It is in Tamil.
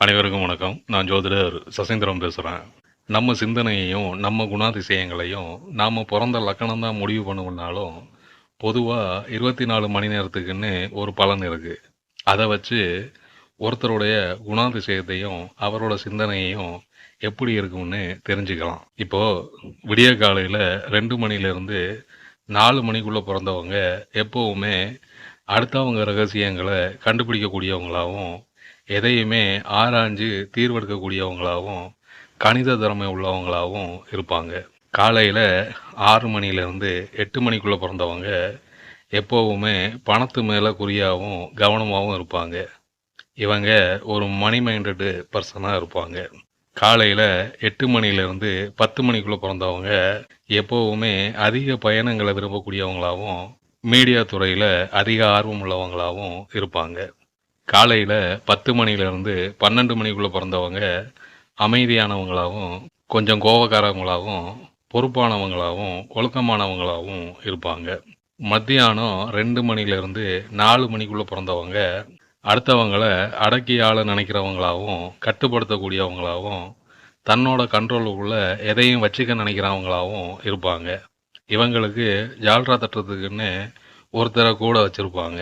அனைவருக்கும் வணக்கம். நான் ஜோதிடர் சசேந்திரம் பேசுகிறேன் நம்ம சிந்தனையையும் நம்ம குணாதிசயங்களையும் நாம் பிறந்த லக்கணம் தான் முடிவு பண்ணுவோம்னாலும் பொதுவாக இருபத்தி நாலு மணி நேரத்துக்குன்னு ஒரு பலன் இருக்குது அதை வச்சு ஒருத்தருடைய குணாதிசயத்தையும் அவரோட சிந்தனையையும் எப்படி இருக்கும்னு தெரிஞ்சுக்கலாம். இப்போது விடிய காலையில் ரெண்டு மணிலேருந்து நாலு மணிக்குள்ளே பிறந்தவங்க எப்போவுமே அடுத்தவங்க ரகசியங்களை கண்டுபிடிக்கக்கூடியவங்களாகவும் எதையுமே ஆராய்ஞ்சு தீர்வெடுக்கக்கூடியவங்களாகவும் கணித திறமை உள்ளவங்களாகவும் இருப்பாங்க. காலையில் ஆறு மணிலேருந்து எட்டு மணிக்குள்ளே பிறந்தவங்க எப்போவுமே பணத்து மேலே குறியாகவும் கவனமாகவும் இருப்பாங்க. இவங்க ஒரு மணி மைண்டடு பர்சனாக இருப்பாங்க. காலையில் எட்டு மணிலேருந்து பத்து மணிக்குள்ளே பிறந்தவங்க எப்போவுமே அதிக பயணங்களை விரும்பக்கூடியவங்களாகவும் மீடியா துறையில் அதிக ஆர்வம் உள்ளவங்களாகவும் இருப்பாங்க. காலையில் பத்து மணிலேருந்து பன்னெண்டு மணிக்குள்ளே பிறந்தவங்க அமைதியானவங்களாகவும் கொஞ்சம் கோபக்காரவங்களாகவும் பொறுப்பானவங்களாகவும் ஒழுக்கமானவங்களாகவும் இருப்பாங்க. மத்தியானம் ரெண்டு மணிலேருந்து நாலு மணிக்குள்ளே பிறந்தவங்க அடுத்தவங்களை அடக்கி ஆள நினைக்கிறவங்களாகவும் கட்டுப்படுத்தக்கூடியவங்களாகவும் தன்னோட கண்ட்ரோலுக்குள்ளே எதையும் வச்சுக்க நினைக்கிறவங்களாகவும் இருப்பாங்க. இவங்களுக்கு ஜால்ரா தட்டுறதுக்குன்னு ஒருத்தரை கூட வச்சுருப்பாங்க.